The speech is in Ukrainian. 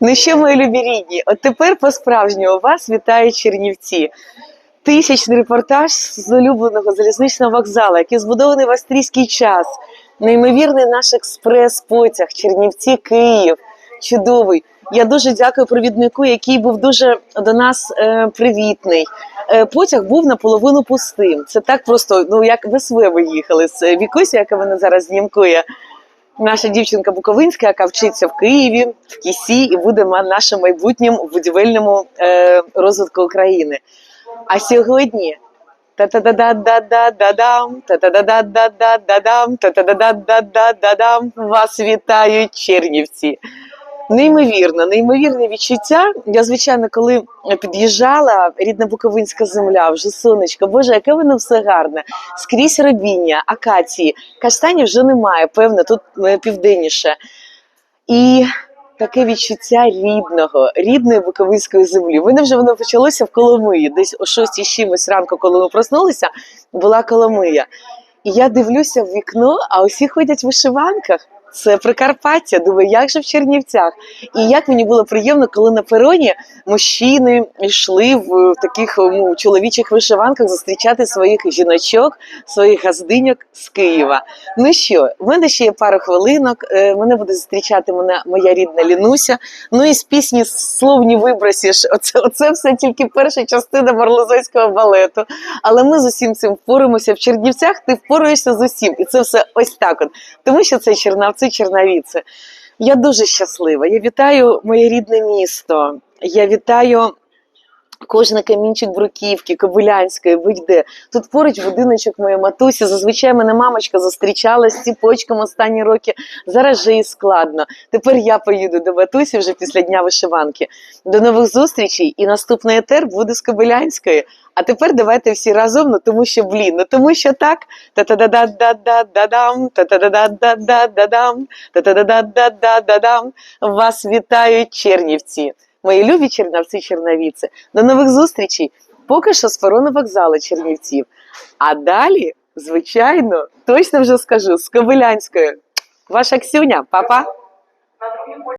Ну що, мої любі рідні, от тепер по-справжньому вас вітає Чернівці. Тисячний репортаж з улюбленого залізничного вокзалу, який збудований в австрійський час. Неймовірний наш експрес-потяг Чернівці Київ. Чудовий. Я дуже дякую провіднику, який був дуже до нас е, привітний. Е, потяг був наполовину пустим. Це так просто, ну як ви їхали з Вікусі, яка мене зараз знімкує. Наша дівчинка Буковинська, яка вчиться в Києві, в Кісі, і буде нашим майбутнім будівельному е, розвитку України. А сьогодні та-та-да-да-да-да-дам, та-та-да-да-да-да-дам, та-та-да-да-да-да-дам. Вас вітають Чернівці. Неймовірно, неймовірне відчуття. Я, звичайно, коли під'їжджала, рідна Буковинська земля, вже сонечко, боже, яке воно все гарне. Скрізь робіння, акації, каштанів вже немає, певно, тут е, південніше. І таке відчуття рідного, рідної буковинської землі. Мене вже воно почалося в Коломиї. Десь о 6 з чимось ранку, коли ми проснулися, була Коломия. І я дивлюся в вікно, а усі ходять в вишиванках. Це Прикарпаття. Думаю, як же в Чернівцях. І як мені було приємно, коли на пероні мужчини йшли в е, таких ну, чоловічих вишиванках зустрічати своїх жіночок, своїх газдиньок з Києва. Ну що, в мене ще є пару хвилинок. е, Мене буде зустрічати мене моя рідна Лінуся. Ну і з пісні слов не вибросиш. Оце, оце все тільки перша частина марлозойського балету. Але ми з усім цим впораємося в Чернівцях. Ти впораєшся з усім, і це все ось так. От тому що це Чернавці, Чернавіці. Я дуже щаслива. Я вітаю моє рідне місто. Я вітаю. Кожен камінчик бруківки, Кобилянської, будь-де. Тут поруч будиночок моєї матусі. Зазвичай мене мамочка зустрічала з ціпочком останні роки. Зараз же і складно. Тепер я поїду до матусі вже після дня вишиванки. До нових зустрічей. І наступний етер буде з Кобилянської. А тепер давайте всі разом, ну тому що блін, ну тому що так. Та-та-да-да-да-да-дам, та-та-да-да-да-да-дам, та-та-да-да-да-да-дам. Вас вітають чернівці. Мої любі чернавці черновіці. До нових зустрічей. Поки що з перону вокзалу Чернівців. А далі, звичайно, точно вже скажу з Кобилянською. Ваша Ксюня, папа.